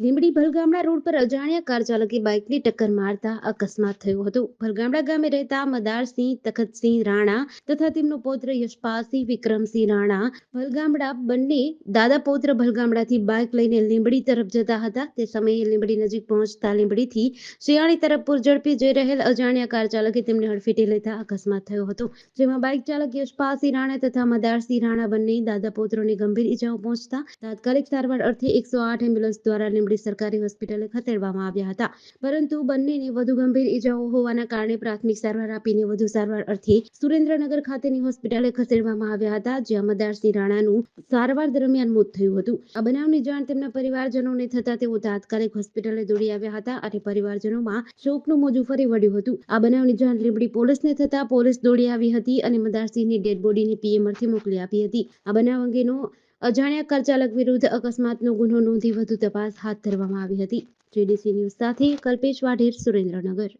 Limbdi Bhalgamda road પર અજાણ્યા car ચાલકે બાઇકની ટક્કર મારતા અકસ્માત થયો હતો. ભલગામડા ગામે રહેતા મદારસિંહ, તખતસિંહ રાણા તથા તેમનો પૌત્ર યશપાલસિંહ, વિક્રમસિંહ રાણા ભલગામડા બંને દાદા પૌત્ર ભલગામડાથી બાઇક લઈને લીંબડી તરફ જતા હતા. તે સમયે લીંબડી નજીક પહોંચતા લીંબડીથી શિયાળી તરફ પૂરઝડપી જઈ રહેલ અજાણ્યા કાર ચાલકે તેમને હડફેટે લેતા અકસ્માત થયો હતો. જેમાં બાઇક ચાલક યશપાલસિંહ રાણા તથા મદારસિંહ રાણા બંને દાદા પૌત્રોને ગંભીર ઈજાઓ પહોંચતા તાત્કાલિક સારવાર અર્થે એકસો આઠ એમ્બ્યુલન્સ દ્વારા લીંબડી સરકારી હોસ્પિટલે ખસેડવામાં આવ્યા હતા. પરંતુ બંનેને વધુ ગંભીર ઈજાઓ હોવાના કારણે પ્રાથમિક સારવાર આપીને વધુ સારવાર અર્થે સુરેન્દ્રનગર ખાતેની હોસ્પિટલે ખસેડવામાં આવ્યા હતા, જ્યાં મદારસિંહ રાણાનું સારવાર દરમિયાન મોત થયું હતું. આ બનાવની જાણ તેમના પરિવારજનોને થતા તેઓ તાત્કાલિક હોસ્પિટલે દોડી આવ્યા હતા અને પરિવારજનોમાં શોકનું મોજું ફરી વળ્યું હતું. આ બનાવની જાણ લીંબડી પોલીસને થતા પોલીસ દોડી આવી હતી અને મદારસિંહની ડેડ બોડીને પીએમઆરથી મોકલી આપી હતી. આ બનાવ અંગેનો અજાણ્યા કાર ચાલક વિરુદ્ધ અકસ્માતનો ગુનો નોંધી વધુ તપાસ હાથ ધરવામાં આવી હતી. જીડીસી ન્યૂઝ સાથે કલ્પેશ વાઢેર, સુરેન્દ્રનગર.